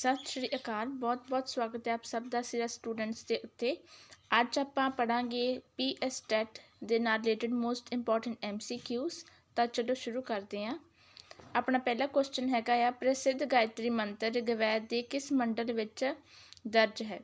ਸਤਿ ਸ਼੍ਰੀ ਅਕਾਲ, ਬਹੁਤ ਬਹੁਤ ਸਵਾਗਤ ਹੈ ਆਪ ਸਭ ਦਾ ਸਿਰਾ ਸਟੂਡੈਂਟਸ ਦੇ ਉੱਤੇ। ਅੱਜ ਆਪਾਂ ਪੜਾਂਗੇ ਪੀ ਐਸ ਟੈਟ ਦੇ ਨਾਲ related most important M C MCQs ਤਾਂ ਚਲੋ ਸ਼ੁਰੂ ਕਰਦੇ ਹਾਂ। ਆਪਣਾ ਪਹਿਲਾ ਕੁਐਸਚਨ ਹੈਗਾ ਆ, ਪ੍ਰਸਿੱਧ ਗਾਇਤਰੀ ਮੰਤਰ ਰਿਗਵੈਦ ਦੇ ਕਿਸ ਮੰਡਲ ਵਿੱਚ ਦਰਜ ਹੈ?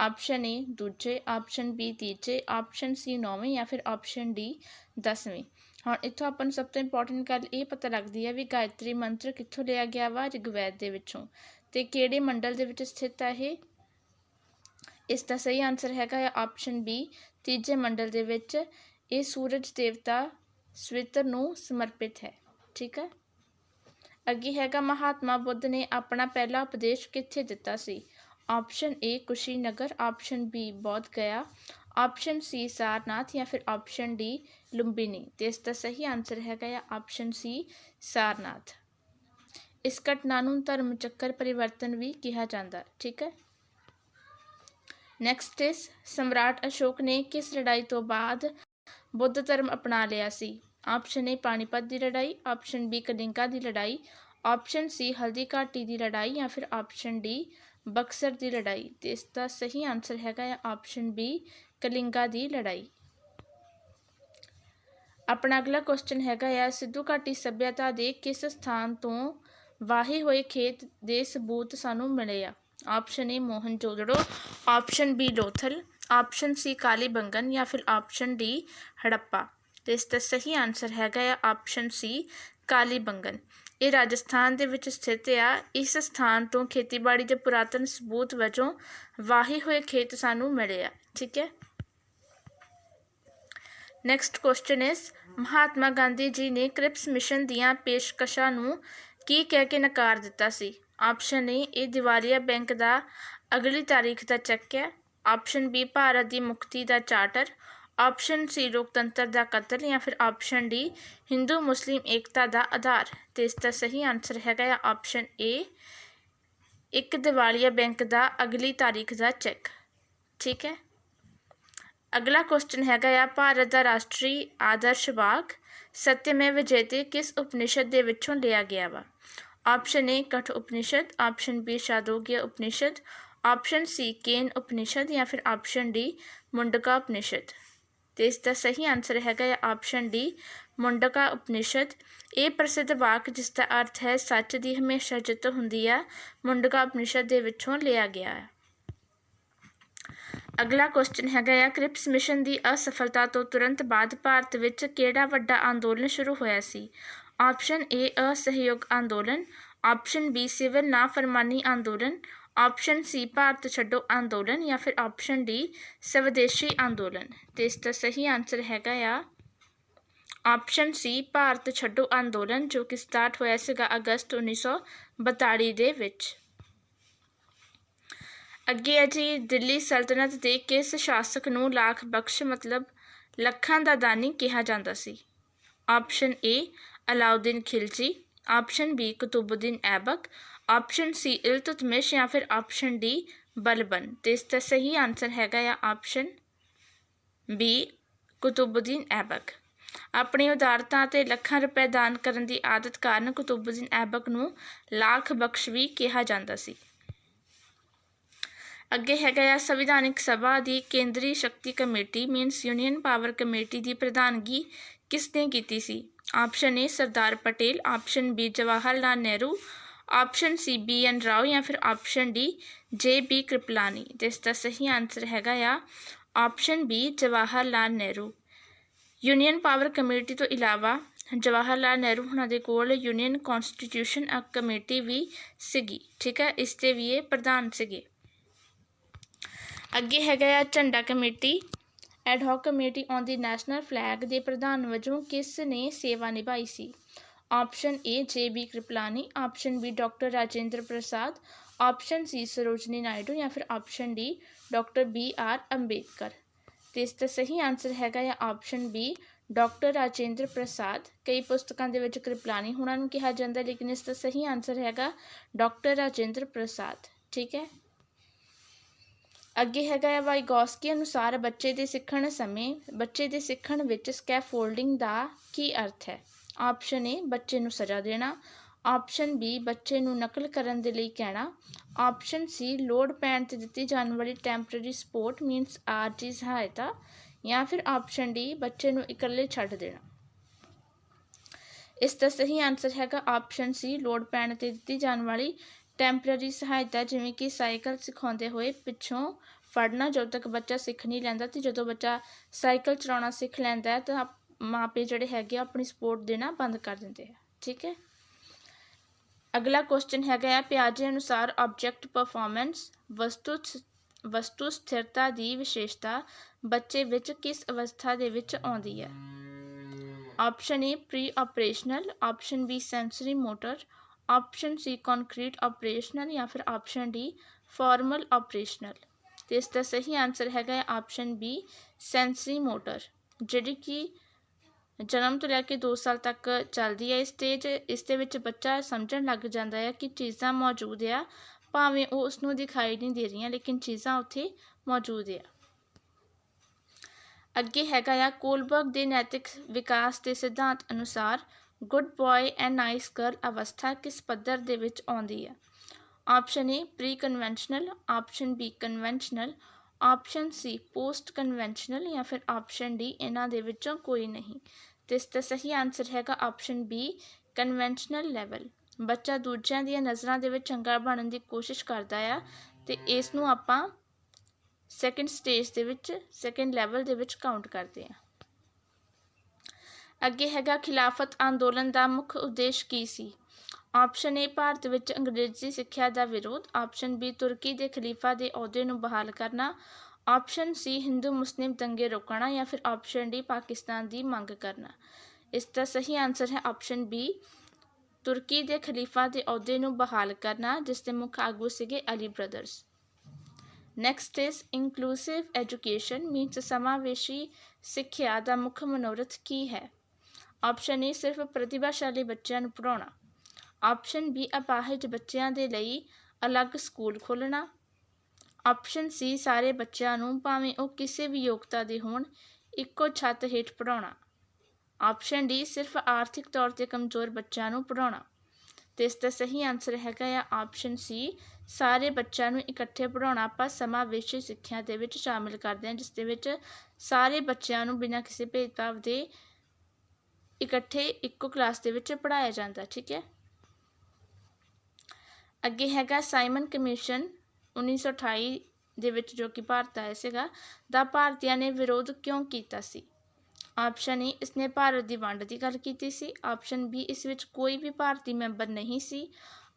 ਆਪਸ਼ਨ ਏ ਦੂਜੇ। ਆਪਸ਼ਨ ਬੀ ਤੀਜੇ। ਆਪਸ਼ਨ ਸੀ ਨੌਵੇਂ ਜਾਂ ਫਿਰ ਆਪਸ਼ਨ ਡੀ ਦਸਵੇਂ। ਹੁਣ ਇੱਥੋਂ ਆਪਾਂ ਨੂੰ ਸਭ ਤੋਂ ਇੰਪੋਰਟੈਂਟ ਗੱਲ ਇਹ ਪਤਾ ਲੱਗਦੀ ਹੈ ਵੀ ਗਾਇਤਰੀ ਮੰਤਰ ਕਿੱਥੋਂ ਲਿਆ ਗਿਆ ਵਾ ਰਿਗਵੈਦ ਦੇ ਵਿੱਚੋਂ। ਤੇ ਕਿਹੜੇ ਮੰਡਲ ਦੇ ਵਿੱਚ ਸਥਿਤ ਹੈ ਇਹ? ਇਸ ਦਾ ਸਹੀ ਆਨਸਰ ਹੈਗਾ ਹੈ ਆਪਸ਼ਨ ਬੀ ਤੀਜੇ ਮੰਡਲ ਦੇ ਵਿੱਚ ਇਹ ਸੂਰਜ ਦੇਵਤਾ ਸਵਿਤਰ ਨੂੰ ਸਮਰਪਿਤ ਹੈ। ਠੀਕ ਹੈ? ਅੱਗੇ ਹੈਗਾ ਮਹਾਤਮਾ ਬੁੱਧ ਨੇ ਆਪਣਾ ਪਹਿਲਾ ਉਪਦੇਸ਼ ਕਿੱਥੇ ਦਿੱਤਾ ਸੀ? Option A Kushinagar option B Bodh Gaya option C Sarnath ਜਾਂ ਫਿਰ ਆਪਸ਼ਨ ਡੀ ਲੁੰਬਿਨੀ। ਤੇ ਇਸ ਦਾ ਸਹੀ ਆਨਸਰ ਹੈਗਾ ਹੈ ਆਪਸ਼ਨ ਸੀ ਸਾਰਨਾਥ। ਇਸ ਘਟਨਾ ਨੂੰ ਧਰਮ ਚੱਕਰ ਪਰਿਵਰਤਨ ਵੀ ਕਿਹਾ ਜਾਂਦਾ ਠੀਕ ਹੈ ਨੈਕਸਟ ਇਸ ਸਮਰਾਟ ਅਸ਼ੋਕ ਨੇ ਕਿਸ ਲੜਾਈ ਤੋਂ ਬਾਅਦ ਬੁੱਧ ਧਰਮ ਅਪਣਾ ਲਿਆ ਸੀ ਆਪਸ਼ਨ ਏ ਪਾਣੀਪਤ ਦੀ ਲੜਾਈ ਆਪਸ਼ਨ ਬੀ ਕਲਿੰਗਾ ਦੀ ਲੜਾਈ ਆਪਸ਼ਨ ਸੀ ਹਲਦੀ ਘਾਟੀ ਦੀ ਲੜਾਈ ਜਾਂ ਫਿਰ ਆਪਸ਼ਨ ਡੀ ਬਕਸਰ ਦੀ ਲੜਾਈ ਤੇ ਇਸ ਦਾ ਸਹੀ ਆਨਸਰ ਹੈਗਾ ਹੈ ਆਪਸ਼ਨ ਬੀ ਕਲਿੰਗਾ ਦੀ ਲੜਾਈ ਆਪਣਾ ਅਗਲਾ ਕੁਐਸਚਨ ਹੈਗਾ ਆ ਸਿੱਧੂ ਘਾਟੀ ਸਭਿਅਤਾ ਦੇ ਕਿਸ ਸਥਾਨ ਤੋਂ ਵਾਹੇ ਹੋਏ ਖੇਤ ਦੇ ਸਬੂਤ ਸਾਨੂੰ ਮਿਲੇ ਆ। Option A Mohenjodaro option B Lothal option C Kalibangan ਜਾਂ ਫਿਰ ਆਪਸ਼ਨ ਡੀ ਹੜੱਪਾ। ਤੇ ਇਸ ਦਾ ਸਹੀ ਆਨਸਰ ਹੈਗਾ ਆ ਆਪਸ਼ਨ ਸੀ ਕਾਲੀ ਬੰਗਨ। ਇਹ ਰਾਜਸਥਾਨ ਦੇ ਵਿੱਚ ਸਥਿਤ ਆ। ਇਸ ਸਥਾਨ ਤੋਂ ਖੇਤੀਬਾੜੀ ਦੇ ਪੁਰਾਤਨ ਸਬੂਤ ਵਜੋਂ ਵਾਹੇ ਹੋਏ ਖੇਤ ਸਾਨੂੰ ਮਿਲੇ ਆ। ਠੀਕ ਹੈ? ਨੈਕਸਟ ਕੁਐਸਚਨ ਇਸ ਮਹਾਤਮਾ ਗਾਂਧੀ ਜੀ ਨੇ ਕ੍ਰਿਪਸ ਮਿਸ਼ਨ ਦੀਆਂ ਪੇਸ਼ਕਸ਼ਾਂ ਨੂੰ ਕੀ ਕਹਿ ਕੇ ਨਕਾਰ ਦਿੱਤਾ ਸੀ? ਆਪਸ਼ਨ ਏ ਇਹ ਦਿਵਾਲੀਆ ਬੈਂਕ ਦਾ ਅਗਲੀ ਤਾਰੀਖ ਦਾ ਚੈੱਕ ਹੈ। ਆਪਸ਼ਨ ਬੀ ਭਾਰਤ ਦੀ ਮੁਕਤੀ ਦਾ ਚਾਰਟਰ ਆਪਸ਼ਨ ਸੀ ਲੋਕਤੰਤਰ ਦਾ ਕਤਲ ਜਾਂ ਫਿਰ ਆਪਸ਼ਨ ਡੀ ਹਿੰਦੂ, ਮੁਸਲਿਮ ਏਕਤਾ ਦਾ ਆਧਾਰ। ਤੇ ਇਸ ਦਾ ਸਹੀ ਆਨਸਰ ਹੈਗਾ ਹੈ ਆਪਸ਼ਨ ਏ ਇੱਕ ਦਿਵਾਲੀਆ ਬੈਂਕ ਦਾ ਅਗਲੀ ਤਾਰੀਖ ਦਾ ਚੈੱਕ ਠੀਕ ਹੈ? ਅਗਲਾ ਕੁਐਸਚਨ ਹੈਗਾ ਆ, ਭਾਰਤ ਦਾ ਰਾਸ਼ਟਰੀ ਆਦਰਸ਼ ਵਾਕ ਸਤਿਮੇਵ ਜਯਤੇ ਕਿਸ ਉਪਨਿਸ਼ਦ ਦੇ ਵਿੱਚੋਂ ਲਿਆ ਗਿਆ ਵਾ? Option A Katha Upanishad option B Chandogya Upanishad option C Kena Upanishad ਜਾਂ ਫਿਰ ਆਪਸ਼ਨ ਡੀ ਮੁੰਡਕਾ ਉਪਨਿਸ਼ਦ ਤੇ ਇਸ ਦਾ ਸਹੀ ਆਨਸਰ ਹੈਗਾ ਹੈ ਆਪਸ਼ਨ ਡੀ ਮੁੰਡਕਾ ਉਪਨਿਸ਼ਦ ਇਹ ਪ੍ਰਸਿੱਧ ਵਾਕ ਜਿਸ ਦਾ ਅਰਥ ਹੈ ਸੱਚ ਦੀ ਹਮੇਸ਼ਾ ਜਿੱਤ ਹੁੰਦੀ ਆ ਮੁੰਡਕਾ ਉਪਨਿਸ਼ਦ ਦੇ ਵਿੱਚੋਂ ਲਿਆ ਗਿਆ ਹੈ ਅਗਲਾ ਕੁਐਸਚਨ ਹੈਗਾ ਆ ਕ੍ਰਿਪਸ ਮਿਸ਼ਨ ਦੀ ਅਸਫਲਤਾ ਤੋਂ ਤੁਰੰਤ ਬਾਅਦ ਭਾਰਤ ਵਿੱਚ ਕਿਹੜਾ ਵੱਡਾ ਅੰਦੋਲਨ ਸ਼ੁਰੂ ਹੋਇਆ ਸੀ ਆਪਸ਼ਨ ਏ ਅਸਹਿਯੋਗ ਅੰਦੋਲਨ। ਆਪਸ਼ਨ ਬੀ ਸਿਵਲ ਨਾਫਰਮਾਨੀ ਅੰਦੋਲਨ। ਆਪਸ਼ਨ ਸੀ ਭਾਰਤ ਛੱਡੋ ਅੰਦੋਲਨ ਜਾਂ ਫਿਰ ਆਪਸ਼ਨ ਡੀ ਸਵਦੇਸ਼ੀ ਅੰਦੋਲਨ। ਤੇ ਇਸ ਦਾ ਸਹੀ ਆਨਸਰ ਹੈਗਾ ਆ ਆਪਸ਼ਨ ਸੀ ਭਾਰਤ ਛੱਡੋ ਅੰਦੋਲਨ, ਜੋ ਕਿ ਸਟਾਰਟ ਹੋਇਆ ਸੀਗਾ ਅਗਸਤ 1942 ਦੇ ਵਿੱਚ। ਅੱਗੇ ਹੈ ਜੀ, ਦਿੱਲੀ ਸਲਤਨਤ ਦੇ ਕਿਸ ਸ਼ਾਸਕ ਨੂੰ ਲੱਖ ਬਖਸ਼ ਮਤਲਬ ਲੱਖਾਂ ਦਾ ਦਾਨੀ ਕਿਹਾ ਜਾਂਦਾ ਸੀ? Option A Alauddin Khilji option B Qutubuddin Aibak option C Iltutmish ਜਾਂ ਫਿਰ ਆਪਸ਼ਨ ਡੀ ਬਲਬਨ ਤੇ ਇਸ ਦਾ ਸਹੀ ਆਨਸਰ ਹੈਗਾ ਆ ਆਪਸ਼ਨ ਬੀ ਕੁਤੁਬਉਦੀਨ ਐਬਕ ਆਪਣੀ ਉਦਾਰਤਾ ਤੇ ਲੱਖਾਂ ਰੁਪਏ ਦਾਨ ਕਰਨ ਦੀ ਆਦਤ ਕਾਰਨ ਕੁਤੁਬਉਦੀਨ ਐਬਕ ਨੂੰ ਲਾਖ ਬਖਸ਼ ਵੀ ਕਿਹਾ ਜਾਂਦਾ ਸੀ ਅੱਗੇ ਹੈਗਾ ਆ ਸੰਵਿਧਾਨਿਕ ਸਭਾ ਦੀ ਕੇਂਦਰੀ ਸ਼ਕਤੀ committee means union power committee ਦੀ ਪ੍ਰਧਾਨਗੀ ਕਿਸ ਨੇ ਕੀਤੀ ਸੀ option A Sardar Patel option B Jawahar Lal Nehru option C B N Rao ਜਾਂ ਫਿਰ option D J B Kripalani ਤੇ ਇਸ ਦਾ ਸਹੀ ਆਨਸਰ ਹੈਗਾ ਆ option B Jawahar Lal Nehru union power committee ਤੋਂ ਇਲਾਵਾ ਜਵਾਹਰ ਲਾਲ ਨਹਿਰੂ ਉਹਨਾਂ ਦੇ ਕੋਲ ਯੂਨੀਅਨ ਕਨਸਟੀਟਿਊਸ਼ਨ ਕਮੇਟੀ ਵੀ ਸੀਗੀ ਠੀਕ ਹੈ ਇਸ ਤੇ ਵੀ ਇਹ ਪ੍ਰਧਾਨ ਸੀਗੇ ਅੱਗੇ ਹੈਗਾ ਆ ਝੰਡਾ committee ad committee on the national flag ਦੇ ਪ੍ਰਧਾਨ ਵਜੋਂ ਕਿਸ ਨੇ ਸੇਵਾ ਨਿਭਾਈ ਸੀ? Option A J B Kripalani option B doctor Rajendra Prasad option C Sarojini Naidu ਜਾਂ ਫਿਰ option D doctor B R Ambedkar ਤੇ ਇਸ ਦਾ ਸਹੀ ਆਨਸਰ ਹੈਗਾ ਆ option B doctor Rajendra Prasad ਕਈ ਪੁਸਤਕਾਂ ਦੇ ਵਿੱਚ ਕ੍ਰਿਪਲਾਨੀ ਹੁਣਾਂ ਨੂੰ ਕਿਹਾ ਜਾਂਦਾ, ਲੇਕਿਨ ਇਸ ਦਾ ਸਹੀ ਆਨਸਰ ਹੈਗਾ ਡਾਕਟਰ ਰਾਜੇਂਦਰ ਪ੍ਰਸਾਦ ਠੀਕ ਹੈ? ਅੱਗੇ ਹੈਗਾ ਹੈ ਵਾਈਗੋਸਕੀ ਅਨੁਸਾਰ ਬੱਚੇ ਦੇ ਸਿੱਖਣ ਸਮੇਂ, ਬੱਚੇ ਦੇ ਸਿੱਖਣ ਵਿੱਚ ਸਕੈਫੋਲਡਿੰਗ ਦਾ ਕੀ ਅਰਥ ਹੈ? ਆਪਸ਼ਨ ਏ ਬੱਚੇ ਨੂੰ ਸਜ਼ਾ ਦੇਣਾ। ਆਪਸ਼ਨ ਬੀ ਬੱਚੇ ਨੂੰ ਨਕਲ ਕਰਨ ਦੇ ਲਈ ਕਹਿਣਾ। ਆਪਸ਼ਨ ਸੀ ਲੋਡ ਪੈਣ ਤੇ ਦਿੱਤੀ ਜਾਣ ਵਾਲੀ ਟੈਂਪਰੇਰੀ ਸਪੋਰਟ ਮੀਨਸ ਆਰਜੀ ਸਹਾਇਤਾ ਜਾਂ ਫਿਰ ਆਪਸ਼ਨ ਡੀ ਬੱਚੇ ਨੂੰ ਇਕੱਲੇ ਛੱਡ ਦੇਣਾ। ਇਸ ਦਾ ਸਹੀ ਆਨਸਰ ਹੈਗਾ ਆਪਸ਼ਨ ਸੀ ਲੋਡ ਪੈਣ ਤੇ ਦਿੱਤੀ ਜਾਣ ਵਾਲੀ ਟੈਂਪਰੇਰੀ ਸਹਾਇਤਾ ਜਿਵੇਂ ਕਿ ਸਾਈਕਲ ਸਿਖਾਉਂਦੇ ਹੋਏ ਪਿੱਛੋਂ ਫੜਨਾ, ਜਦੋਂ ਤੱਕ ਬੱਚਾ ਸਿੱਖ ਨਹੀਂ ਲੈਂਦਾ ਅਤੇ ਜਦੋਂ ਬੱਚਾ ਸਾਈਕਲ ਚਲਾਉਣਾ ਸਿੱਖ ਲੈਂਦਾ ਤਾਂ ਮਾਂ ਪਿਓ ਜਿਹੜੇ ਹੈਗੇ ਆ ਆਪਣੀ ਸਪੋਰਟ ਦੇਣਾ ਬੰਦ ਕਰ ਦਿੰਦੇ ਆ। ਠੀਕ ਹੈ? ਅਗਲਾ ਕੁਐਸਚਨ ਹੈਗਾ ਹੈ, ਪਿਆਜੇ ਅਨੁਸਾਰ ਆਬਜੈਕਟ ਪਰਫਾਰਮੈਂਸ ਵਸਤੂ ਵਸਤੂ ਸਥਿਰਤਾ ਦੀ ਵਿਸ਼ੇਸ਼ਤਾ ਬੱਚੇ ਵਿੱਚ ਕਿਸ ਅਵਸਥਾ ਦੇ ਵਿੱਚ ਆਉਂਦੀ ਹੈ? Option A pre operational option B sensory motor option C concrete operational ਜਾਂ ਫਿਰ ਆਪਸ਼ਨ ਡੀ ਫਾਰਮਲ ਆਪਰੇਸ਼ਨਲ ਤੇ ਇਸ ਦਾ ਸਹੀ ਆਨਸਰ ਹੈਗਾ ਹੈ ਆਪਸ਼ਨ ਬੀ ਸੈਂਸਰੀ ਮੋਟਰ ਜਿਹੜੀ ਕਿ ਜਨਮ ਤੋਂ ਲੈ ਕੇ 2 ਸਾਲ ਤੱਕ ਚੱਲਦੀ ਹੈ। ਇਸ ਸਟੇਜ ਇਸ ਦੇ ਵਿੱਚ ਬੱਚਾ ਸਮਝਣ ਲੱਗ ਜਾਂਦਾ ਹੈ ਕਿ ਚੀਜ਼ਾਂ ਮੌਜੂਦ ਆ, ਭਾਵੇਂ ਉਹ ਉਸ ਨੂੰ ਦਿਖਾਈ ਨਹੀਂ ਦੇ ਰਹੀਆਂ, ਲੇਕਿਨ ਚੀਜ਼ਾਂ ਉੱਥੇ ਮੌਜੂਦ ਆ। ਅੱਗੇ ਹੈਗਾ ਆ ਕੋਲਬਰਗ ਦੇ ਨੈਤਿਕ ਵਿਕਾਸ ਦੇ ਸਿਧਾਂਤ ਅਨੁਸਾਰ good boy and nice girl ਅਵਸਥਾ ਕਿਸ ਪੱਧਰ ਦੇ ਵਿੱਚ ਆਉਂਦੀ ਹੈ? Option A pre conventional option B conventional option C post conventional ਜਾਂ ਫਿਰ ਆਪਸ਼ਨ ਡੀ ਇਹਨਾਂ ਦੇ ਵਿੱਚੋਂ ਕੋਈ ਨਹੀਂ। ਤੇ ਇਸ ਦਾ ਸਹੀ ਆਨਸਰ ਹੈਗਾ ਆਪਸ਼ਨ ਬੀ ਕਨਵੈਨਸ਼ਨਲ ਲੈਵਲ ਬੱਚਾ ਦੂਜਿਆਂ ਦੀਆਂ ਨਜ਼ਰਾਂ ਦੇ ਵਿੱਚ ਚੰਗਾ ਬਣਨ ਦੀ ਕੋਸ਼ਿਸ਼ ਕਰਦਾ ਆ ਤੇ ਇਸ ਨੂੰ ਆਪਾਂ ਸੈਕੰਡ ਸਟੇਜ ਦੇ ਵਿੱਚ ਸੈਕੰਡ ਲੈਵਲ ਦੇ ਵਿੱਚ ਕਾਊਂਟ ਕਰਦੇ ਆ। ਅੱਗੇ ਹੈਗਾ ਖਿਲਾਫਤ ਅੰਦੋਲਨ ਦਾ ਮੁੱਖ ਉਦੇਸ਼ ਕੀ ਸੀ? ਆਪਸ਼ਨ ਏ ਭਾਰਤ ਵਿੱਚ ਅੰਗਰੇਜ਼ੀ ਸਿੱਖਿਆ ਦਾ ਵਿਰੋਧ। ਆਪਸ਼ਨ ਬੀ ਤੁਰਕੀ ਦੇ ਖਲੀਫਾ ਦੇ ਅਹੁਦੇ ਨੂੰ ਬਹਾਲ ਕਰਨਾ। ਆਪਸ਼ਨ ਸੀ ਹਿੰਦੂ ਮੁਸਲਿਮ ਦੰਗੇ ਰੋਕਣਾ ਜਾਂ ਫਿਰ ਆਪਸ਼ਨ ਡੀ ਪਾਕਿਸਤਾਨ ਦੀ ਮੰਗ ਕਰਨਾ। ਇਸ ਦਾ ਸਹੀ ਆਨਸਰ ਹੈ ਆਪਸ਼ਨ ਬੀ ਤੁਰਕੀ ਦੇ ਖਲੀਫਾ ਦੇ ਅਹੁਦੇ ਨੂੰ ਬਹਾਲ ਕਰਨਾ, ਜਿਸ ਦੇ ਮੁੱਖ ਆਗੂ ਸੀਗੇ Ali brothers. Next is inclusive education means ਸਮਾਵੇਸ਼ੀ ਸਿੱਖਿਆ ਦਾ ਮੁੱਖ ਮਨੋਰਥ ਕੀ ਹੈ? ਆਪਸ਼ਨ ਏ ਸਿਰਫ ਪ੍ਰਤਿਭਾਸ਼ਾਲੀ ਬੱਚਿਆਂ ਨੂੰ ਪੜ੍ਹਾਉਣਾ। ਆਪਸ਼ਨ ਬੀ ਅਪਾਹਜ ਬੱਚਿਆਂ ਦੇ ਲਈ ਅਲੱਗ ਸਕੂਲ ਖੋਲ੍ਹਣਾ। ਆਪਸ਼ਨ ਸੀ ਸਾਰੇ ਬੱਚਿਆਂ ਨੂੰ ਭਾਵੇਂ ਉਹ ਕਿਸੇ ਵੀ ਯੋਗਤਾ ਦੇ ਹੋਣ, ਇੱਕੋ ਛੱਤ ਹੇਠ ਪੜ੍ਹਾਉਣਾ। ਆਪਸ਼ਨ ਡੀ ਸਿਰਫ ਆਰਥਿਕ ਤੌਰ ਤੇ ਕਮਜ਼ੋਰ ਬੱਚਿਆਂ ਨੂੰ ਪੜ੍ਹਾਉਣਾ। ਤੇ ਇਸ ਦਾ ਸਹੀ ਆਨਸਰ ਹੈਗਾ ਆ ਆਪਸ਼ਨ ਸੀ ਸਾਰੇ ਬੱਚਿਆਂ ਨੂੰ ਇਕੱਠੇ ਪੜ੍ਹਾਉਣਾ ਆਪਾਂ ਸਮਾਵੇਸ਼ੀ ਸਿੱਖਿਆ ਦੇ ਵਿੱਚ ਸ਼ਾਮਿਲ ਕਰਦੇ ਹਾਂ, ਜਿਸ ਦੇ ਵਿੱਚ ਸਾਰੇ ਬੱਚਿਆਂ ਨੂੰ ਬਿਨਾਂ ਕਿਸੇ ਭੇਦਭਾਵ ਦੇ ਇਕੱਠੇ ਇੱਕੋ ਕਲਾਸ ਦੇ ਵਿੱਚ ਪੜ੍ਹਾਇਆ ਜਾਂਦਾ, ਠੀਕ ਹੈ? ਅੱਗੇ ਹੈਗਾ ਸਾਈਮਨ ਕਮਿਸ਼ਨ 1928 ਦੇ ਵਿੱਚ ਜੋ ਕਿ ਭਾਰਤ ਆਇਆ ਸੀਗਾ, ਦਾ ਭਾਰਤੀਆਂ ਨੇ ਵਿਰੋਧ ਕਿਉਂ ਕੀਤਾ ਸੀ? ਆਪਸ਼ਨ ਏ ਇਸਨੇ ਭਾਰਤ ਦੀ ਵੰਡ ਦੀ ਗੱਲ ਕੀਤੀ ਸੀ। ਆਪਸ਼ਨ ਬੀ ਇਸ ਵਿੱਚ ਕੋਈ ਵੀ ਭਾਰਤੀ ਮੈਂਬਰ ਨਹੀਂ ਸੀ।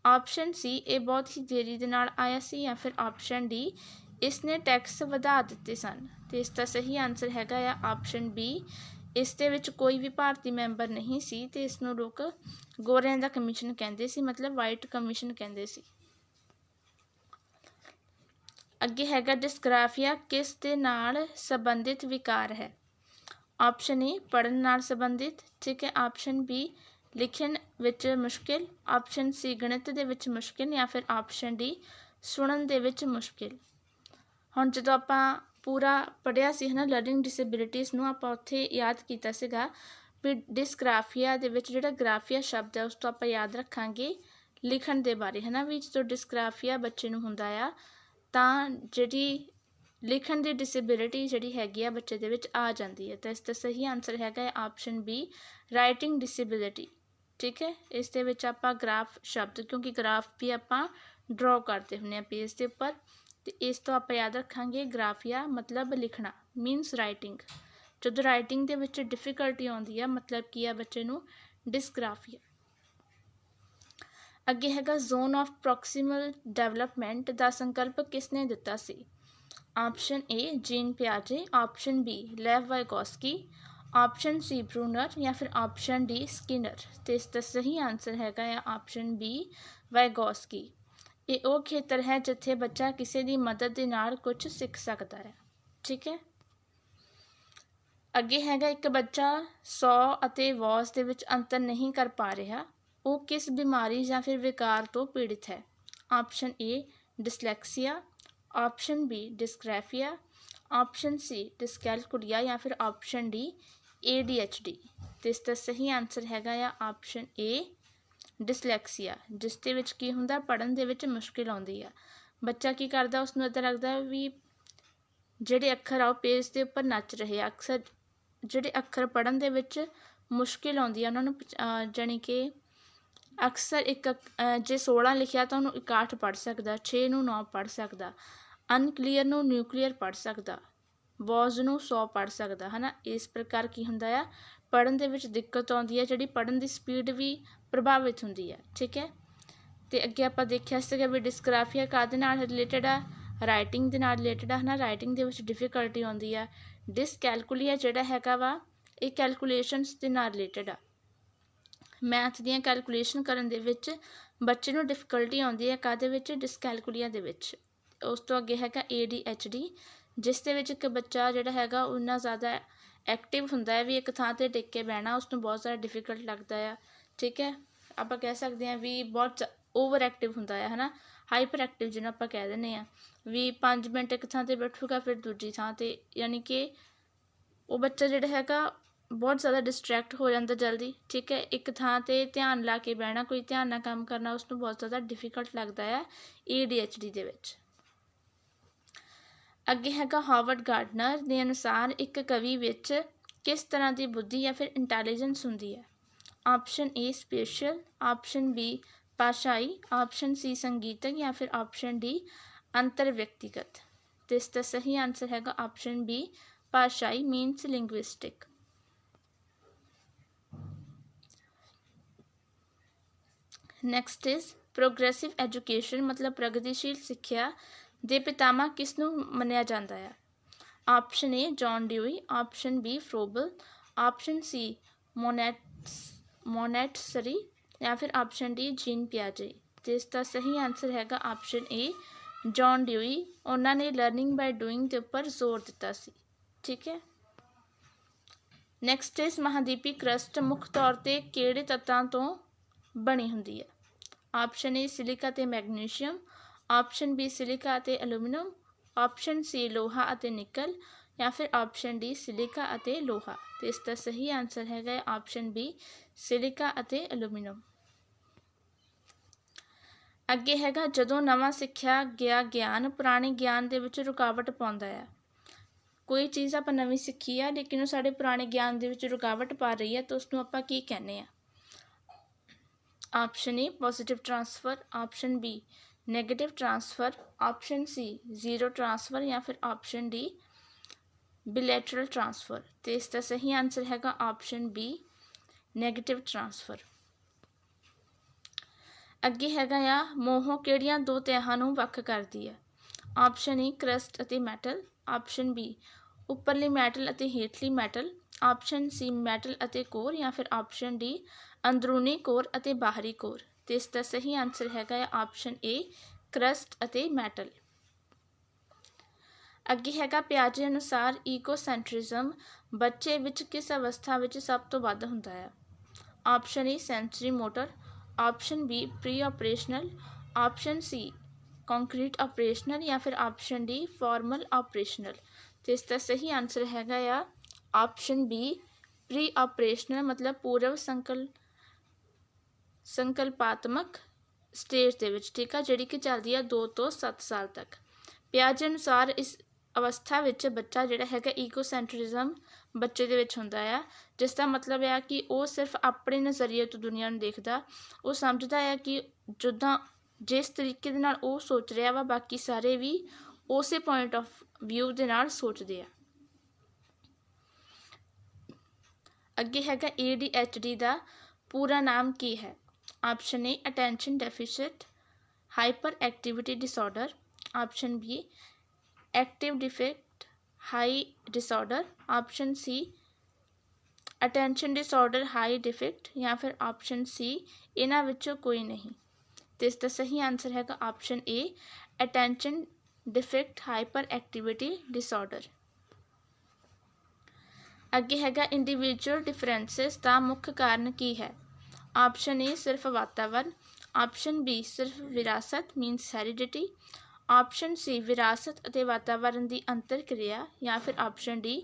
ਆਪਸ਼ਨ ਸੀ ਇਹ ਬਹੁਤ ਹੀ ਦੇਰੀ ਦੇ ਨਾਲ ਆਇਆ ਸੀ ਜਾਂ ਫਿਰ ਆਪਸ਼ਨ ਡੀ ਇਸ ਨੇ ਟੈਕਸ ਵਧਾ ਦਿੱਤੇ ਸਨ। ਤੇ ਇਸ ਦਾ ਸਹੀ ਆਨਸਰ ਹੈਗਾ ਆ ਆਪਸ਼ਨ ਬੀ ਇਸ ਦੇ ਵਿੱਚ ਕੋਈ ਵੀ ਭਾਰਤੀ ਮੈਂਬਰ ਨਹੀਂ ਸੀ ਅਤੇ ਇਸ ਨੂੰ ਲੋਕ ਗੋਰਿਆਂ ਦਾ ਕਮਿਸ਼ਨ ਕਹਿੰਦੇ ਸੀ, ਮਤਲਬ ਵਾਈਟ ਕਮਿਸ਼ਨ ਕਹਿੰਦੇ ਸੀ। ਅੱਗੇ ਹੈਗਾ ਡਿਸਗ੍ਰਾਫੀਆ ਕਿਸ ਦੇ ਨਾਲ ਸੰਬੰਧਿਤ ਵਿਕਾਰ ਹੈ? ਆਪਸ਼ਨ ਏ ਪੜਨ ਨਾਲ ਸੰਬੰਧਿਤ, ਠੀਕ ਹੈ। ਆਪਸ਼ਨ ਬੀ ਲਿਖਣ ਵਿੱਚ ਮੁਸ਼ਕਿਲ। ਆਪਸ਼ਨ ਸੀ ਗਣਿਤ ਦੇ ਵਿੱਚ ਮੁਸ਼ਕਿਲ ਜਾਂ ਫਿਰ ਆਪਸ਼ਨ ਡੀ ਸੁਣਨ ਦੇ ਵਿੱਚ ਮੁਸ਼ਕਿਲ। ਹੁਣ ਜਦੋਂ ਆਪਾਂ ਪੂਰਾ ਪੜਿਆ ਸੀ, ਹਨਾ ਲਰਨਿੰਗ ਡਿਸੇਬਿਲਿਟੀਜ਼ ਨੂੰ ਆਪਾਂ ਉੱਥੇ ਯਾਦ ਕੀਤਾ ਸੀਗਾ। ਵੀ ਡਿਸਗ੍ਰਾਫੀਆ ਦੇ ਵਿੱਚ ਜਿਹੜਾ ਗ੍ਰਾਫੀਆ ਸ਼ਬਦ ਹੈ, ਉਸ ਤੋਂ ਆਪਾਂ ਯਾਦ ਰੱਖਾਂਗੇ ਲਿਖਣ ਦੇ ਬਾਰੇ, ਹਨਾ, ਵੀ ਜਦੋਂ ਡਿਸਗ੍ਰਾਫੀਆ ਬੱਚੇ ਨੂੰ ਹੁੰਦਾ ਆ, ਤਾਂ ਜਿਹੜੀ ਲਿਖਣ ਦੀ ਡਿਸੇਬਿਲਿਟੀ ਜਿਹੜੀ ਹੈਗੀ ਆ ਬੱਚੇ ਦੇ ਵਿੱਚ ਆ ਜਾਂਦੀ ਹੈ। ਤਾਂ ਇਸ ਦਾ ਸਹੀ ਆਨਸਰ ਹੈਗਾ ਹੈ ਆਪਸ਼ਨ ਬੀ ਰਾਈਟਿੰਗ ਡਿਸੇਬਿਲਿਟੀ ਠੀਕ ਹੈ? ਇਸ ਦੇ ਵਿੱਚ ਆਪਾਂ ਗ੍ਰਾਫ ਸ਼ਬਦ, ਕਿਉਂਕਿ ਗ੍ਰਾਫ ਵੀ ਆਪਾਂ ਡਰਾ ਕਰਦੇ ਹੁੰਦੇ ਆ ਪੇਜ ਦੇ ਉੱਪਰ। ਅਤੇ ਇਸ ਤੋਂ ਆਪਾਂ ਯਾਦ ਰੱਖਾਂਗੇ ਗ੍ਰਾਫੀਆ, ਮਤਲਬ ਲਿਖਣਾ ਮੀਨਸ ਰਾਈਟਿੰਗ ਜਦੋਂ ਰਾਈਟਿੰਗ ਦੇ ਵਿੱਚ ਡਿਫਿਕਲਟੀ ਆਉਂਦੀ ਆ, ਮਤਲਬ ਕੀ ਆ ਬੱਚੇ ਨੂੰ? ਡਿਸਗ੍ਰਾਫੀਆ ਅੱਗੇ ਹੈਗਾ ਜ਼ੋਨ ਆਫ ਪ੍ਰੋਕਸੀਮਲ ਡਿਵੈਲਪਮੈਂਟ ਦਾ ਸੰਕਲਪ ਕਿਸ ਨੇ ਦਿੱਤਾ ਸੀ? Option A Jean ਪਿਆਜੇ option B Lev Vygotsky option C Bruner ਜਾਂ ਫਿਰ ਆਪਸ਼ਨ ਡੀ ਸਕਿਨਰ ਤੇ ਇਸ ਦਾ ਸਹੀ ਆਨਸਰ ਹੈਗਾ ਆ ਆਪਸ਼ਨ ਬੀ ਵਾਈਗੋਸਕੀ ਇਹ ਉਹ ਖੇਤਰ ਹੈ ਜਿੱਥੇ ਬੱਚਾ ਕਿਸੇ ਦੀ ਮਦਦ ਦੇ ਨਾਲ ਕੁਝ ਸਿੱਖ ਸਕਦਾ ਹੈ। ਠੀਕ ਹੈ? ਅੱਗੇ ਹੈਗਾ ਇੱਕ ਬੱਚਾ 100 ਅਤੇ ਵਾਸ ਦੇ ਵਿੱਚ ਅੰਤਰ ਨਹੀਂ ਕਰ ਪਾ ਰਿਹਾ। ਉਹ ਕਿਸ ਬਿਮਾਰੀ ਜਾਂ ਫਿਰ ਵਿਕਾਰ ਤੋਂ ਪੀੜਿਤ ਹੈ? Option A dyslexia. Option B dysgraphia. Option C dyscalculia ਜਾਂ ਫਿਰ ਆਪਸ਼ਨ ਡੀ ADHD ਤੇ ਇਸ ਦਾ ਸਹੀ ਆਨਸਰ ਹੈਗਾ ਆ ਆਪਸ਼ਨ ਏ ਡਿਸਲੈਕਸੀਆ, ਜਿਸ ਦੇ ਵਿੱਚ ਕੀ ਹੁੰਦਾ, ਪੜ੍ਹਨ ਦੇ ਵਿੱਚ ਮੁਸ਼ਕਿਲ ਆਉਂਦੀ ਆ। ਬੱਚਾ ਕੀ ਕਰਦਾ ਉਸ ਨੂੰ ਇਦਾਂ ਲੱਗਦਾ ਵੀ ਜਿਹੜੇ ਅੱਖਰ ਆ, ਉਹ ਪੇਜ ਦੇ ਉੱਪਰ ਨੱਚ ਰਹੇ ਆ। ਅਕਸਰ ਜਿਹੜੇ ਅੱਖਰ ਪੜ੍ਹਨ ਦੇ ਵਿੱਚ ਮੁਸ਼ਕਿਲ ਆਉਂਦੀ ਆ, ਉਹਨਾਂ ਨੂੰ ਪਛ- ਜਾਣੀ ਕਿ ਅਕਸਰ ਇੱਕ ਜੇ 16 ਲਿਖਿਆ ਤਾਂ ਉਹਨੂੰ 61 ਪੜ੍ਹ ਸਕਦਾ 6 ਨੂੰ 9 ਪੜ੍ਹ ਸਕਦਾ, ਅਨਕਲੀਅਰ ਨੂੰ ਨਿਊਕਲੀਅਰ ਪੜ੍ਹ ਸਕਦਾ, ਵੌਜ਼ ਨੂੰ 100 ਪੜ੍ਹ ਸਕਦਾ, ਹਨਾ? ਇਸ ਪ੍ਰਕਾਰ ਕੀ ਹੁੰਦਾ ਆ ਪੜ੍ਹਨ ਦੇ ਵਿੱਚ ਦਿੱਕਤ ਆਉਂਦੀ ਹੈ, ਜਿਹੜੀ ਪੜ੍ਹਨ ਦੀ ਸਪੀਡ ਵੀ ਪ੍ਰਭਾਵਿਤ ਹੁੰਦੀ ਹੈ, ਠੀਕ ਹੈ? ਅਤੇ ਅੱਗੇ ਆਪਾਂ ਦੇਖਿਆ ਸੀਗਾ ਵੀ ਡਿਸਗ੍ਰਾਫੀਆ ਕਾਹਦੇ ਨਾਲ ਰਿਲੇਟਡ ਆ ਰਾਈਟਿੰਗ ਦੇ ਨਾਲ ਰਿਲੇਟਡ ਆ ਹੈ ਨਾ ਰਾਈਟਿੰਗ ਦੇ ਵਿੱਚ ਡਿਫਿਕਲਟੀ ਆਉਂਦੀ ਆ। ਡਿਸਕੈਲਕੂਲੀਆ ਜਿਹੜਾ ਹੈਗਾ ਵਾ, ਇਹ ਕੈਲਕੂਲੇਸ਼ਨਸ ਦੇ ਨਾਲ ਰਿਲੇਟਡ ਆ। ਮੈਥ ਦੀਆਂ ਕੈਲਕੂਲੇਸ਼ਨ ਕਰਨ ਦੇ ਵਿੱਚ ਬੱਚੇ ਨੂੰ ਡਿਫਿਕਲਟੀ ਆਉਂਦੀ ਹੈ ਕਾਹਦੇ ਵਿੱਚ? ਡਿਸਕੈਲਕੂਲੀਆ ਦੇ ਵਿੱਚ। ਉਸ ਤੋਂ ਅੱਗੇ ਹੈਗਾ ADHD ਜਿਸ ਦੇ ਵਿੱਚ ਇੱਕ ਬੱਚਾ ਜਿਹੜਾ ਹੈਗਾ ਉਹਨਾਂ ਜ਼ਿਆਦਾ ਐਕਟਿਵ ਹੁੰਦਾ ਹੈ ਵੀ ਇੱਕ ਥਾਂ ਤੇ ਟਿਕ ਕੇ ਬਹਿਣਾ ਉਸਨੂੰ ਬਹੁਤ ਜ਼ਿਆਦਾ ਡਿਫੀਕਲਟ ਲੱਗਦਾ ਆ, ਠੀਕ ਹੈ? ਆਪਾਂ ਕਹਿ ਸਕਦੇ ਹਾਂ ਵੀ ਬਹੁਤ ਓਵਰ ਐਕਟਿਵ ਹੁੰਦਾ ਆ ਹੈ ਨਾ ਹਾਈਪਰ ਐਕਟਿਵ ਜਿਹਨੂੰ ਆਪਾਂ ਕਹਿ ਦਿੰਦੇ ਹਾਂ। ਵੀ 5 ਮਿੰਟ ਇੱਕ ਥਾਂ ਤੇ ਬੈਠੂਗਾ, ਫਿਰ ਦੂਜੀ ਥਾਂ ਤੇ, ਯਾਨੀ ਕਿ ਉਹ ਬੱਚਾ ਜਿਹੜਾ ਹੈਗਾ ਬਹੁਤ ਜ਼ਿਆਦਾ ਡਿਸਟਰੈਕਟ ਹੋ ਜਾਂਦਾ ਜਲਦੀ, ਠੀਕ ਹੈ? ਇੱਕ ਥਾਂ ਤੇ ਧਿਆਨ ਲਾ ਕੇ ਬਹਿਣਾ, ਕੋਈ ਧਿਆਨ ਨਾਲ ਕੰਮ ਕਰਨਾ, ਉਸ ਨੂੰ ਬਹੁਤ ਜ਼ਿਆਦਾ ਡਿਫਿਕਲਟ ਲੱਗਦਾ ਹੈ ADHD ਦੇ ਵਿੱਚ। ਅੱਗੇ ਹੈਗਾ ਹਾਵਰਡ ਗਾਰਡਨਰ ਦੇ ਅਨੁਸਾਰ ਇੱਕ ਕਵੀ ਵਿੱਚ ਕਿਸ ਤਰ੍ਹਾਂ ਦੀ ਬੁੱਧੀ ਜਾਂ ਫਿਰ ਇੰਟੈਲੀਜੈਂਸ ਹੁੰਦੀ ਹੈ? Option A spatial option B ਭਾਸ਼ਾਈ ਆਪਸ਼ਨ ਸੀ ਸੰਗੀਤਕ ਜਾਂ ਫਿਰ ਆਪਸ਼ਨ ਡੀ ਅੰਤਰ ਵਿਅਕਤੀਗਤ ਤੇ ਇਸ ਦਾ ਸਹੀ ਆਨਸਰ ਹੈਗਾ ਆਪਸ਼ਨ ਬੀ ਭਾਸ਼ਾਈ means linguistic next is progressive education ਮਤਲਬ ਪ੍ਰਗਤੀਸ਼ੀਲ ਸਿੱਖਿਆ। ਦੇ ਪਿਤਾਮਾ ਕਿਸ ਨੂੰ ਮੰਨਿਆ ਜਾਂਦਾ ਹੈ? Option A John Dewey option B Froebel option C ਮੋਨੈਟਸ Montessori ਜਾਂ ਫਿਰ ਆਪਸ਼ਨ ਡੀ ਜੀਨ ਪਿਆਜੇ ਜਿਸ ਦਾ ਸਹੀ ਆਨਸਰ ਹੈਗਾ ਆਪਸ਼ਨ ਏ ਜੌਨ ਡਿਊਈ ਉਹਨਾਂ ਨੇ ਲਰਨਿੰਗ ਬਾਈ ਡੂਇੰਗ ਦੇ ਉੱਪਰ ਜ਼ੋਰ ਦਿੱਤਾ ਸੀ। ਠੀਕ ਹੈ? ਨੈਕਸਟ ਇਸ ਮਹਾਦੀਪੀ ਕਰਸਟ ਮੁੱਖ ਤੌਰ ਤੇ ਕਿਹੜੇ ਤੱਤਾਂ ਤੋਂ ਬਣੀ ਹੁੰਦੀ ਹੈ? ਆਪਸ਼ਨ ਏ ਸਿਲਿਕਾ ਤੇ ਮੈਗਨੀਸ਼ੀਅਮ। ਆਪਸ਼ਨ ਬੀ ਸਿਲਿਕਾ ਅਤੇ ਐਲੂਮੀਨੀਅਮ ਆਪਸ਼ਨ ਸੀ ਲੋਹਾ ਅਤੇ ਨਿਕਲ ਜਾਂ ਫਿਰ ਆਪਸ਼ਨ ਡੀ ਸਿਲਿਕਾ ਅਤੇ ਲੋਹਾ। ਤੇ ਇਸ ਦਾ ਸਹੀ ਆਨਸਰ ਹੈਗਾ ਹੈ ਆਪਸ਼ਨ ਬੀ ਸਿਲਿਕਾ ਅਤੇ ਐਲੂਮੀਨੀਅਮ ਅੱਗੇ ਹੈਗਾ, ਜਦੋਂ ਨਵਾਂ ਸਿੱਖਿਆ ਗਿਆ ਗਿਆਨ, ਪੁਰਾਣੇ ਗਿਆਨ ਦੇ ਵਿੱਚ ਰੁਕਾਵਟ ਪਾਉਂਦਾ ਹੈ। ਕੋਈ ਚੀਜ਼ ਆਪਾਂ ਨਵੀਂ ਸਿੱਖੀ ਆ, ਲੇਕਿਨ ਉਹ ਸਾਡੇ ਪੁਰਾਣੇ ਗਿਆਨ ਦੇ ਵਿੱਚ ਰੁਕਾਵਟ ਪਾ ਰਹੀ ਹੈ, ਤਾਂ ਉਸ ਨੂੰ ਆਪਾਂ ਕੀ ਕਹਿੰਦੇ ਆ? Option A positive transfer option B negative transfer option C zero transfer ਜਾਂ ਫਿਰ ਆਪਸ਼ਨ ਡੀ ਬਿਲੇਟਰਲ ਟਰਾਂਸਫਰ ਤੇ ਇਸ ਦਾ ਸਹੀ ਆਨਸਰ ਹੈਗਾ ਆਪਸ਼ਨ ਬੀ ਨੈਗੇਟਿਵ ਟਰਾਂਸਫਰ ਅੱਗੇ ਹੈਗਾ ਆ ਮੋਹ ਕਿਹੜੀਆਂ ਦੋ ਤਹਿਾਂ ਨੂੰ ਵੱਖ ਕਰਦੀ ਹੈ ਆਪਸ਼ਨ ਏ ਕਰਸਟ ਅਤੇ ਮੈਟਲ ਆਪਸ਼ਨ ਬੀ ਉੱਪਰਲੀ ਮੈਟਲ ਅਤੇ ਹੇਠਲੀ ਮੈਟਲ ਆਪਸ਼ਨ ਸੀ ਮੈਟਲ ਅਤੇ ਕੋਰ ਜਾਂ ਫਿਰ ਆਪਸ਼ਨ ਡੀ ਅੰਦਰੂਨੀ ਕੋਰ ਅਤੇ ਬਾਹਰੀ ਕੋਰ ਤੇ ਇਸ ਦਾ ਸਹੀ ਆਨਸਰ ਹੈਗਾ ਹੈ ਆਪਸ਼ਨ ਏ ਕਰਸਟ ਅਤੇ ਮੈਟਲ ਅੱਗੇ ਹੈਗਾ ਪਿਆਜੇ ਅਨੁਸਾਰ ਈਕੋਸੈਂਟਰਿਜ਼ਮ ਬੱਚੇ ਵਿੱਚ ਕਿਸ ਅਵਸਥਾ ਵਿੱਚ ਸਭ ਤੋਂ ਵੱਧ ਹੁੰਦਾ ਹੈ? Option A sensory motor option B pre operational option C concrete operational ਜਾਂ ਫਿਰ ਆਪਸ਼ਨ ਡੀ ਫਾਰਮਲ ਆਪਰੇਸ਼ਨਲ ਤੇ ਇਸ ਦਾ ਸਹੀ ਆਨਸਰ ਹੈਗਾ ਆ ਆਪਸ਼ਨ ਬੀ ਪ੍ਰੀ ਆਪਰੇਸ਼ਨਲ ਮਤਲਬ ਪੂਰਵ ਸੰਕਲ ਸੰਕਲਪਾਤਮਕ ਸਟੇਜ ਦੇ ਵਿੱਚ, ਠੀਕ ਆ, ਜਿਹੜੀ ਕਿ ਚੱਲਦੀ ਆ 2 ਤੋਂ 7 ਸਾਲ ਤੱਕ। ਪਿਆਜੇ ਅਨੁਸਾਰ ਇਸ ਅਵਸਥਾ ਵਿੱਚ ਬੱਚਾ ਜਿਹੜਾ ਹੈਗਾ ਈਗੋਸੈਂਟਰਿਜ਼ਮ ਬੱਚੇ ਦੇ ਵਿੱਚ ਹੁੰਦਾ ਆ, ਜਿਸ ਦਾ ਮਤਲਬ ਹੈ ਕਿ ਉਹ ਸਿਰਫ ਆਪਣੇ ਨਜ਼ਰੀਏ ਤੋਂ ਦੁਨੀਆ ਨੂੰ ਦੇਖਦਾ। ਉਹ ਸਮਝਦਾ ਹੈ ਕਿ ਜਿੱਦਾਂ ਜਿਸ ਤਰੀਕੇ ਦੇ ਨਾਲ ਉਹ ਸੋਚ ਰਿਹਾ ਵਾ, ਬਾਕੀ ਸਾਰੇ ਵੀ ਉਸੇ ਪੁਆਇੰਟ ਆਫ ਵਿਊ ਦੇ ਨਾਲ ਸੋਚਦੇ ਆ। ਅੱਗੇ ਹੈਗਾ ADHD ਦਾ ਪੂਰਾ ਨਾਮ ਕੀ ਹੈ? Option A attention deficit hyper activity disorder option B active defect high disorder option C attention disorder high defect ਜਾਂ ਫਿਰ ਆਪਸ਼ਨ ਸੀ ਇਹਨਾਂ ਵਿੱਚੋਂ ਕੋਈ ਨਹੀਂ ਤੇ ਇਸ ਦਾ ਸਹੀ ਆਨਸਰ ਹੈਗਾ option A attention defect hyperactivity disorder ਅੱਗੇ ਹੈਗਾ ਇੰਡੀਵਿਜੂਅਲ ਡਿਫਰੈਂਸਸ ਦਾ ਮੁੱਖ ਕਾਰਨ ਕੀ ਹੈ option A सिर्फ वातावरण option B सिर्फ ਵਿਰਾਸਤ means heredity, option C ਵਿਰਾਸਤ ਅਤੇ ਵਾਤਾਵਰਣ ਦੀ ਅੰਤਰ ਕਿਰਿਆ ਜਾਂ ਫਿਰ option D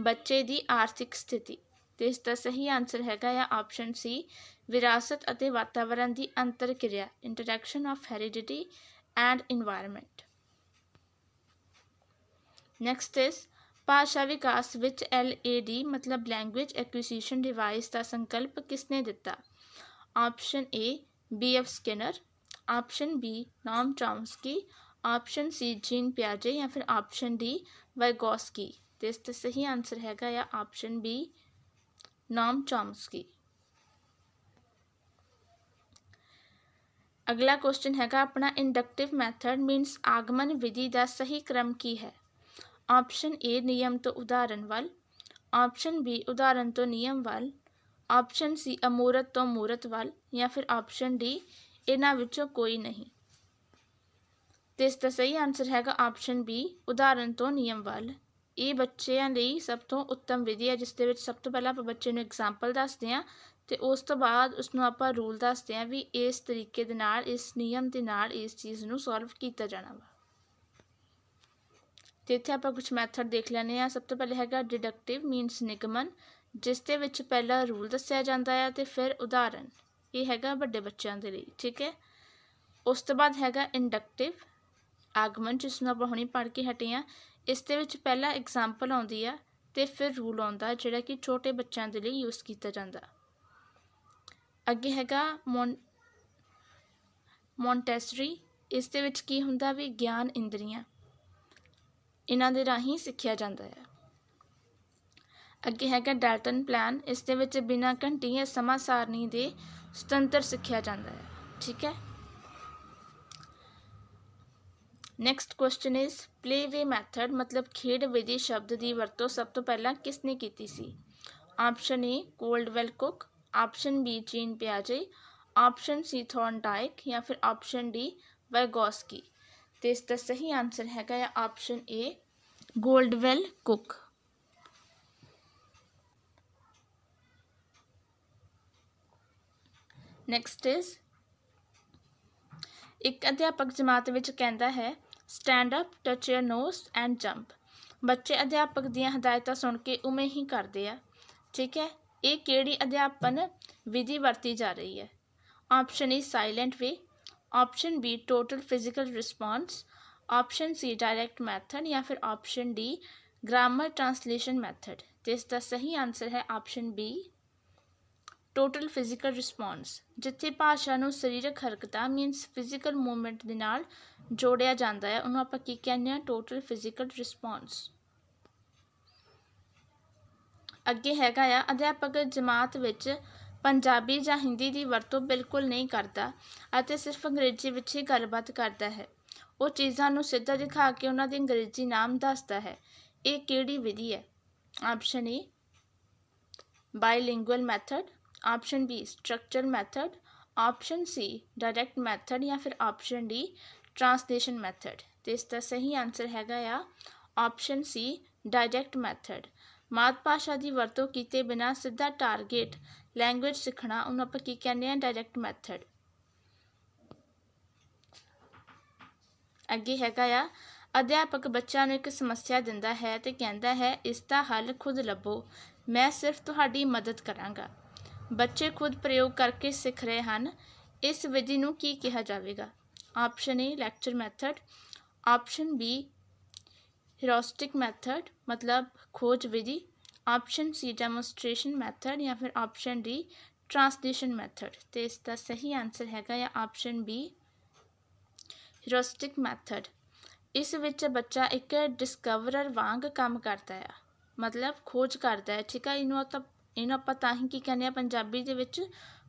ਬੱਚੇ ਦੀ ਆਰਥਿਕ ਸਥਿਤੀ। ਤੇ ਇਸ ਦਾ ਸਹੀ ਆਨਸਰ ਹੈਗਾ ਆ ਆਪਸ਼ਨ ਸੀ ਵਿਰਾਸਤ ਅਤੇ ਵਾਤਾਵਰਣ ਦੀ ਅੰਤਰ ਕਿਰਿਆ interaction of heredity and environment next ਇਸ ਭਾਸ਼ਾ ਵਿਕਾਸ ਵਿੱਚ ਐਲ ਏ ਡੀ ਮਤਲਬ ਲੈਂਗੁਏਜ ਐਕੁisition ਡਿਵਾਈਸ ਦਾ ਸੰਕਲਪ ਕਿਸ ਨੇ ਦਿੱਤਾ? Option A BF Skinner option B Noam Chomsky option C jean ਪਿਆਜੇ ਜਾਂ ਫਿਰ ਆਪਸ਼ਨ ਡੀ ਵਾਈਗੋਸਕੀ ਤੇ ਇਸ ਦਾ ਸਹੀ ਆਨਸਰ ਹੈਗਾ ਆ ਆਪਸ਼ਨ ਬੀ ਨਾਮ ਚੌਮਸਕੀ ਅਗਲਾ ਕੁਐਸਚਨ ਹੈਗਾ ਆਪਣਾ ਇੰਡਕਟਿਵ ਮੈਥਡ ਮੀਨਸ ਆਗਮਨ ਵਿਧੀ ਦਾ ਸਹੀ ਕ੍ਰਮ ਕੀ ਹੈ ਆਪਸ਼ਨ ਏ ਨਿਯਮ ਤੋਂ ਉਦਾਹਰਨ ਵੱਲ ਆਪਸ਼ਨ ਬੀ ਉਦਾਹਰਨ ਤੋਂ ਨਿਯਮ ਵੱਲ ਆਪਸ਼ਨ ਸੀ ਅਮੂਰਤ ਤੋਂ ਮੂਰਤ ਵੱਲ ਜਾਂ ਫਿਰ ਆਪਸ਼ਨ ਡੀ, ਇਹਨਾਂ ਵਿੱਚੋਂ ਕੋਈ ਨਹੀਂ। ਤੇ ਇਸ ਦਾ ਸਹੀ ਆਨਸਰ ਹੈਗਾ ਆਪਸ਼ਨ ਬੀ, ਉਦਾਹਰਨ ਤੋਂ ਨਿਯਮ ਵੱਲ। ਇਹ ਬੱਚਿਆਂ ਲਈ ਸਭ ਤੋਂ ਉੱਤਮ ਵਿਧੀ ਹੈ, ਜਿਸ ਦੇ ਵਿੱਚ ਸਭ ਤੋਂ ਪਹਿਲਾਂ ਆਪਾਂ ਬੱਚੇ ਨੂੰ ਐਗਜ਼ਾਮਪਲ ਦੱਸਦੇ ਹਾਂ ਤੇ ਉਸ ਤੋਂ ਬਾਅਦ ਉਸ ਨੂੰ ਆਪਾਂ ਰੂਲ ਦੱਸਦੇ ਹਾਂ ਵੀ ਇਸ ਤਰੀਕੇ ਦੇ ਨਾਲ, ਇਸ ਨਿਯਮ ਦੇ ਨਾਲ ਇਸ ਚੀਜ਼ ਨੂੰ ਸੋਲਵ ਕੀਤਾ ਜਾਣਾ ਵਾ। ਤੇ ਇੱਥੇ ਆਪਾਂ ਕੁਝ ਮੈਥਡ ਦੇਖ ਲੈਣੇ ਆ ਸਭ ਤੋਂ ਪਹਿਲੇ ਹੈਗਾ ਡਿਡਕਟਿਵ ਮੀਨਸ ਨਿਗਮਨ। ਜਿਸ ਦੇ ਵਿੱਚ ਪਹਿਲਾਂ ਰੂਲ ਦੱਸਿਆ ਜਾਂਦਾ ਆ ਅਤੇ ਫਿਰ ਉਦਾਹਰਨ। ਇਹ ਹੈਗਾ ਵੱਡੇ ਬੱਚਿਆਂ ਦੇ ਲਈ, ਠੀਕ ਹੈ? ਉਸ ਤੋਂ ਬਾਅਦ ਹੈਗਾ ਇੰਡਕਟਿਵ ਆਗਮਨ, ਜਿਸ ਨੂੰ ਆਪਾਂ ਹੁਣੇ ਪੜ੍ਹ ਕੇ ਹਟੇ ਆ ਇਸ ਦੇ ਵਿੱਚ ਪਹਿਲਾਂ ਐਗਜ਼ਾਮਪਲ ਆਉਂਦੀ ਆ ਤੇ ਫਿਰ ਰੂਲ ਆਉਂਦਾ, ਜਿਹੜਾ ਕਿ ਛੋਟੇ ਬੱਚਿਆਂ ਦੇ ਲਈ ਯੂਜ਼ ਕੀਤਾ ਜਾਂਦਾ। ਅੱਗੇ ਹੈਗਾ ਮੌਨ ਮੌਂਟੈਸਰੀ ਇਸ ਦੇ ਵਿੱਚ ਕੀ ਹੁੰਦਾ ਵੀ ਗਿਆਨ ਇੰਦਰੀਆਂ, ਇਹਨਾਂ ਦੇ ਰਾਹੀਂ ਸਿੱਖਿਆ ਜਾਂਦਾ ਹੈ ਅੱਗੇ ਹੈਗਾ ਡਾਲਟਨ ਪਲਾਨ। ਇਸ ਦੇ ਵਿੱਚ ਬਿਨਾਂ ਘੰਟੀ ਜਾਂ ਸਮਾਂ ਸਾਰਣੀ ਦੇ ਸੁਤੰਤਰ ਸਿੱਖਿਆ ਜਾਂਦਾ ਹੈ। ਠੀਕ ਹੈ? Next question is play method ਮਤਲਬ ਖੇਡ ਵਿਧੀ ਸ਼ਬਦ ਦੀ ਵਰਤੋਂ ਸਭ ਤੋਂ ਪਹਿਲਾਂ ਕਿਸ ਨੇ ਕੀਤੀ ਸੀ? Option A Caldwell Cook option B Jean ਪਿਆਜੇ option C Thorndike ਜਾਂ ਫਿਰ ਆਪਸ਼ਨ ਡੀ ਵੈਗੋਸਕੀ ਤੇ ਇਸ ਦਾ ਸਹੀ ਆਨਸਰ ਹੈਗਾ ਆ option A Caldwell Cook next is ਇੱਕ ਅਧਿਆਪਕ ਜਮਾਤ ਵਿੱਚ ਕਹਿੰਦਾ ਹੈ stand up touch your nose and jump ਬੱਚੇ ਅਧਿਆਪਕ ਦੀਆਂ ਹਦਾਇਤਾਂ ਸੁਣ ਕੇ ਉਵੇਂ ਹੀ ਕਰਦੇ ਆ। ਠੀਕ ਹੈ, ਇਹ ਕਿਹੜੀ ਅਧਿਆਪਨ ਵਿਧੀ ਵਰਤੀ ਜਾ ਰਹੀ ਹੈ? Option E silent way option B total physical response option C direct method ਜਾਂ ਫਿਰ option D grammar translation method ਤੇ ਇਸ ਦਾ ਸਹੀ ਆਨਸਰ ਹੈ option B total physical response ਜਿੱਥੇ ਭਾਸ਼ਾ ਨੂੰ ਸਰੀਰਕ ਹਰਕਤਾਂ ਮੀਨਸ ਫਿਜ਼ੀਕਲ ਮੂਵਮੈਂਟ ਦੇ ਨਾਲ ਜੋੜਿਆ ਜਾਂਦਾ ਹੈ, ਉਹਨੂੰ ਆਪਾਂ ਕੀ ਕਹਿੰਦੇ ਆ ਟੋਟਲ ਫਿਜ਼ੀਕਲ ਰਿਸਪਾਂਸ ਅੱਗੇ ਹੈਗਾ ਆ, ਅਧਿਆਪਕ ਜਮਾਤ ਵਿੱਚ ਪੰਜਾਬੀ ਜਾਂ ਹਿੰਦੀ ਦੀ ਵਰਤੋਂ ਬਿਲਕੁਲ ਨਹੀਂ ਕਰਦਾ ਅਤੇ ਸਿਰਫ ਅੰਗਰੇਜ਼ੀ ਵਿੱਚ ਹੀ ਗੱਲਬਾਤ ਕਰਦਾ ਹੈ। ਉਹ ਚੀਜ਼ਾਂ ਨੂੰ ਸਿੱਧਾ ਦਿਖਾ ਕੇ ਉਹਨਾਂ ਦੇ ਅੰਗਰੇਜ਼ੀ ਨਾਮ ਦੱਸਦਾ ਹੈ। ਇਹ ਕਿਹੜੀ ਵਿਧੀ ਹੈ? Option A bilingual method option B structure method option C direct method ਜਾਂ ਫਿਰ ਆਪਸ਼ਨ ਡੀ ਟ੍ਰਾਂਸਲੇਸ਼ਨ ਮੈਥਡ ਤੇ ਇਸ ਦਾ ਸਹੀ ਆਨਸਰ ਹੈਗਾ ਆ ਆਪਸ਼ਨ ਸੀ ਡਾਇਰੈਕਟ ਮੈਥਡ ਮਾਤ ਭਾਸ਼ਾ ਦੀ ਵਰਤੋਂ ਕੀਤੇ ਬਿਨਾ ਸਿੱਧਾ ਟਾਰਗੇਟ ਲੈਂਗੁਏਜ ਸਿੱਖਣਾ ਉਹਨੂੰ ਆਪਾਂ ਕੀ ਕਹਿੰਦੇ ਆ ਡਾਇਰੈਕਟ ਮੈਥਡ ਅੱਗੇ ਹੈਗਾ ਆ, ਅਧਿਆਪਕ ਬੱਚਿਆਂ ਨੂੰ ਇੱਕ ਸਮੱਸਿਆ ਦਿੰਦਾ ਹੈ ਤੇ ਕਹਿੰਦਾ ਹੈ, ਇਸ ਦਾ ਹੱਲ ਖੁਦ ਲੱਭੋ। ਮੈਂ ਸਿਰਫ ਤੁਹਾਡੀ ਮਦਦ ਕਰਾਂਗਾ। ਬੱਚੇ ਖੁਦ ਪ੍ਰਯੋਗ ਕਰਕੇ ਸਿੱਖ ਰਹੇ ਹਨ। ਇਸ ਵਿਧੀ ਨੂੰ ਕੀ ਕਿਹਾ ਜਾਵੇਗਾ? Option A lecture method option B heuristic method ਮਤਲਬ ਖੋਜ ਵਿਧੀ। ਆਪਸ਼ਨ ਸੀ ਡੈਮੋਨਸਟ੍ਰੇਸ਼ਨ ਮੈਥਡ ਜਾਂ ਫਿਰ ਆਪਸ਼ਨ ਡੀ ਟ੍ਰਾਂਸਲੇਸ਼ਨ ਮੈਥਡ ਤੇ ਇਸ ਦਾ ਸਹੀ ਆਨਸਰ ਹੈਗਾ ਆ ਆਪਸ਼ਨ ਬੀ ਹਿਰੋਸਟਿਕ ਮੈਥਡ ਇਸ ਵਿੱਚ ਬੱਚਾ ਇੱਕ ਡਿਸਕਵਰਰ ਵਾਂਗ ਕੰਮ ਕਰਦਾ ਹੈ ਮਤਲਬ ਖੋਜ ਕਰਦਾ ਹੈ, ਠੀਕ ਹੈ ਇਹਨੂੰ ਤਾਂ ਇਹਨੂੰ ਆਪਾਂ ਤਾਂ ਹੀ ਕੀ ਕਹਿੰਦੇ ਆ, ਪੰਜਾਬੀ ਦੇ ਵਿੱਚ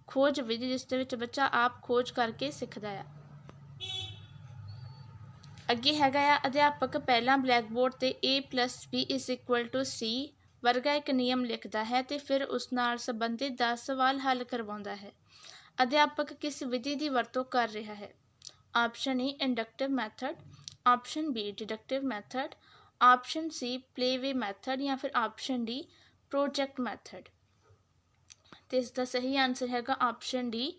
ਖੋਜ ਵਿਧੀ ਜਿਸ ਦੇ ਵਿੱਚ ਬੱਚਾ ਆਪ ਖੋਜ ਕਰਕੇ ਸਿੱਖਦਾ ਆ। ਅੱਗੇ ਹੈਗਾ ਆ, ਅਧਿਆਪਕ ਪਹਿਲਾਂ ਬਲੈਕ ਬੋਰਡ ਤੇ a b c ਵਰਗਾ ਇੱਕ ਨਿਯਮ ਲਿਖਦਾ ਹੈ ਤੇ ਫਿਰ ਉਸ ਨਾਲ ਸੰਬੰਧਿਤ 10 ਸਵਾਲ ਹੱਲ ਕਰਵਾਉਂਦਾ ਹੈ। ਅਧਿਆਪਕ ਕਿਸ ਵਿਧੀ ਦੀ ਵਰਤੋਂ ਕਰ ਰਿਹਾ ਹੈ? Option A inductive method option B deductive method option C play way method ਜਾਂ ਫਿਰ ਆਪਸ਼ਨ ਡੀ ਪ੍ਰੋਜੈਕਟ ਮੈਥਡ ਤੇ ਇਸ ਦਾ ਸਹੀ ਆਨਸਰ ਹੈਗਾ ਆਪਸ਼ਨ ਡੀ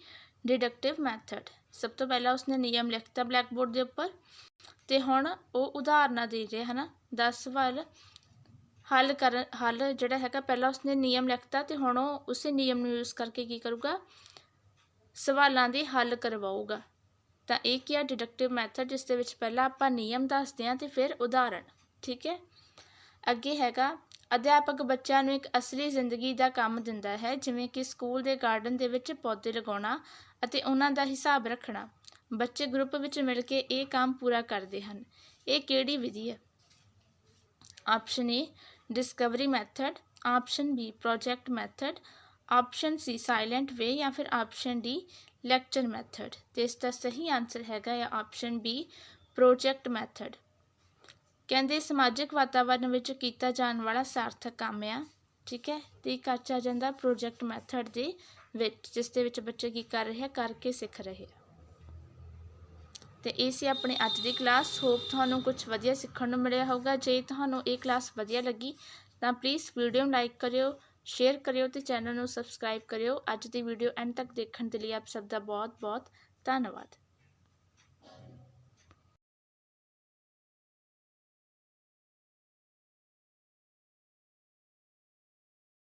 ਡਿਡਕਟਿਵ ਮੈਥਡ ਸਭ ਤੋਂ ਪਹਿਲਾਂ ਉਸਨੇ ਨਿਯਮ ਲਿਖਤਾ ਬਲੈਕ ਬੋਰਡ ਦੇ ਉੱਪਰ ਤੇ ਹੁਣ ਉਹ ਉਦਾਹਰਨਾਂ ਦੇ ਰਿਹਾ ਹੈ ਨਾ 10 ਸਵਾਲ ਹੱਲ ਕਰ, ਹੱਲ ਜਿਹੜਾ ਹੈਗਾ, ਪਹਿਲਾਂ ਉਸਨੇ ਨਿਯਮ ਲਿਖਤਾ ਤੇ ਹੁਣ ਉਹ ਉਸੇ ਨਿਯਮ ਨੂੰ ਯੂਜ਼ ਕਰਕੇ ਕੀ ਕਰੂਗਾ? ਸਵਾਲਾਂ ਦੇ ਹੱਲ ਕਰਵਾਊਗਾ। ਤਾਂ ਇਹ ਕੀ ਆ? ਡਿਡਕਟਿਵ ਮੈਥਡ ਜਿਸ ਦੇ ਵਿੱਚ ਪਹਿਲਾਂ ਆਪਾਂ ਨਿਯਮ ਦੱਸਦੇ ਹਾਂ ਤੇ ਫਿਰ ਉਦਾਹਰਣ, ਠੀਕ ਹੈ? ਅੱਗੇ ਹੈਗਾ ਅਧਿਆਪਕ ਬੱਚਿਆਂ ਨੂੰ ਇੱਕ ਅਸਲੀ ਜ਼ਿੰਦਗੀ ਦਾ ਕੰਮ ਦਿੰਦਾ ਹੈ, ਜਿਵੇਂ ਕਿ ਸਕੂਲ ਦੇ ਗਾਰਡਨ ਦੇ ਵਿੱਚ ਪੌਦੇ ਲਗਾਉਣਾ ਅਤੇ ਉਹਨਾਂ ਦਾ ਹਿਸਾਬ ਰੱਖਣਾ। ਬੱਚੇ ਗਰੁੱਪ ਵਿੱਚ ਮਿਲ ਕੇ ਇਹ ਕੰਮ ਪੂਰਾ ਕਰਦੇ ਹਨ। ਇਹ ਕਿਹੜੀ ਵਿਧੀ ਹੈ? Option A discovery method option B project method option C silent way ਜਾਂ ਫਿਰ ਆਪਸ਼ਨ ਡੀ ਲੈਕਚਰ ਮੈਥਡ ਤੇ ਇਸ ਦਾ ਸਹੀ ਆਨਸਰ ਹੈਗਾ ਹੈ ਆਪਸ਼ਨ ਬੀ ਪ੍ਰੋਜੈਕਟ ਮੈਥਡ ਕਹਿੰਦੇ ਸਮਾਜਿਕ ਵਾਤਾਵਰਨ ਵਿੱਚ ਕੀਤਾ ਜਾਣ ਵਾਲਾ ਸਾਰਥਕ ਕੰਮ ਆ, ਠੀਕ ਹੈ, ਤੇ ਇਹ ਕੱਚ ਆ ਜਾਂਦਾ ਪ੍ਰੋਜੈਕਟ ਮੈਥਡ ਦੇ ਵਿੱਚ, ਜਿਸ ਦੇ ਵਿੱਚ ਬੱਚੇ ਕੀ ਕਰ ਰਹੇ ਆ, ਕਰਕੇ ਸਿੱਖ ਰਹੇ ਆ। ਤੇ ਇਹ ਸੀ ਆਪਣੀ ਅੱਜ ਦੀ ਕਲਾਸ ਹੋਪ ਤੁਹਾਨੂੰ ਕੁਝ ਵਧੀਆ ਸਿੱਖਣ ਨੂੰ ਮਿਲਿਆ ਹੋਊਗਾ, ਜੇ ਤੁਹਾਨੂੰ ਇਹ ਕਲਾਸ ਵਧੀਆ ਲੱਗੀ, ਤਾਂ ਪਲੀਜ਼ ਵੀਡੀਓ ਨੂੰ ਲਾਈਕ ਕਰਿਓ ਸ਼ੇਅਰ ਕਰਿਓ ਤੇ ਚੈਨਲ ਨੂੰ ਸਬਸਕ੍ਰਾਈਬ ਕਰਿਓ। ਅੱਜ ਦੀ ਵੀਡੀਓ ਐਂਡ ਤੱਕ ਦੇਖਣ ਦੇ ਲਈ ਆਪ ਸਭ ਦਾ ਬਹੁਤ ਬਹੁਤ ਧੰਨਵਾਦ।